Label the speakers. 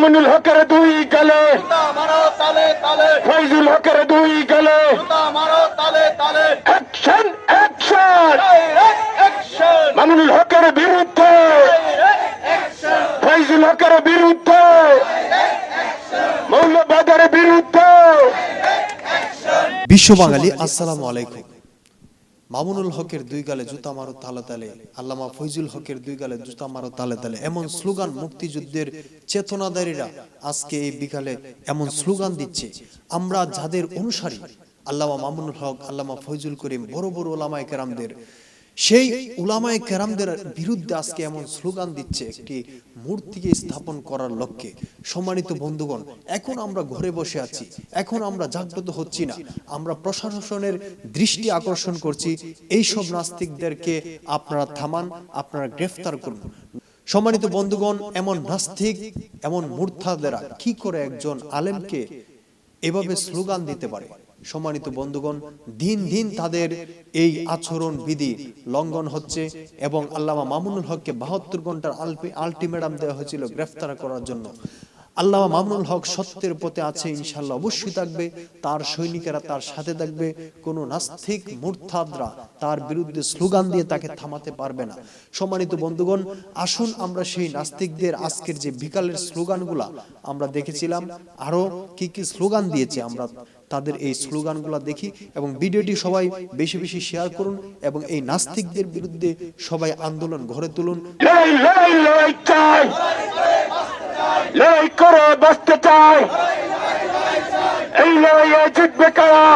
Speaker 1: মামুনুল হকের দুই গেলে। ফৈজুল হকের দুই গেলে। অ্যাকশন অ্যাকশন মামুনুল হকের বিরুদ্ধে। ফৈজুল হকের বিরুদ্ধে। মৌলবাদের বিরুদ্ধে।
Speaker 2: বিশ্ব বাঙালি আসসালামু আলাইকুম। মামুনুল হকের দুই গালে জুতা মারো তালে তালে, আল্লামা ফৈজুল হকের দুই গালে জুতা মারো তালে তালে। এমন স্লোগান মুক্তিযুদ্ধের চেতনাদারীরা আজকে এই বিকালে এমন স্লোগান দিচ্ছে। আমরা যাদের অনুসারী, আল্লামা মামুনুল হক, আল্লামা ফৈজুল করিম, বড় বড় ওলামায় কেরামদের সেই উলামায়ে কেরামদের বিরুদ্ধে আজকে এমন স্লোগান দিচ্ছে একটি মূর্তিকে স্থাপন করার লক্ষ্যে। সম্মানিত বন্ধুগণ, এখন আমরা ঘরে বসে আছি, এখন আমরা জাগ্রত হচ্ছি না। আমরা প্রশাসনের দৃষ্টি আকর্ষণ করছি এই সব নাস্তিকদেরকে আপনারা থামান, আপনারা গ্রেফতার করুন। সম্মানিত বন্ধুগণ, এমন নাস্তিক, এমন মূর্থাদেরা কি করে একজন আলেমকে এভাবে স্লোগান দিতে পারে? সম্মানিত বন্ধুগণ, দিন দিন তাদের এই আচরণ বিধি লঙ্ঘন হচ্ছে এবং আল্লামা মামুনুল হককে বাহাত্তর ঘণ্টার আলটিমেটাম দেওয়া হয়েছিল গ্রেফতার করার জন্য। আল্লামা মামুনুল হক সত্যের পথে আছে ইনশাল্লাহ অবশ্যই থাকবে। তার সৈনিকেরা তার সাথে থাকবে। কোনো নাস্তিক মূর্থাদরা তার বিরুদ্ধে স্লোগান দিয়ে তাকে থামাতে পারবে না। সম্মানিত বন্ধুগণ, আসুন আমরা সেই নাস্তিকদের আজকের যে বিকালের স্লোগানগুলা আমরা দেখেছিলাম। আরও কি কি স্লোগান দিয়েছে আমরা তাদের এই স্লোগানগুলো দেখি এবং ভিডিওটি সবাই বেশি বেশি শেয়ার করুন এবং এই নাস্তিকদের বিরুদ্ধে সবাই আন্দোলন গড়ে তুলুন।
Speaker 1: লড়াই লড়াই লড়াই লড়াই করে বাঁচতে চাই। এই লড়াইয়ে জিতবে কারা?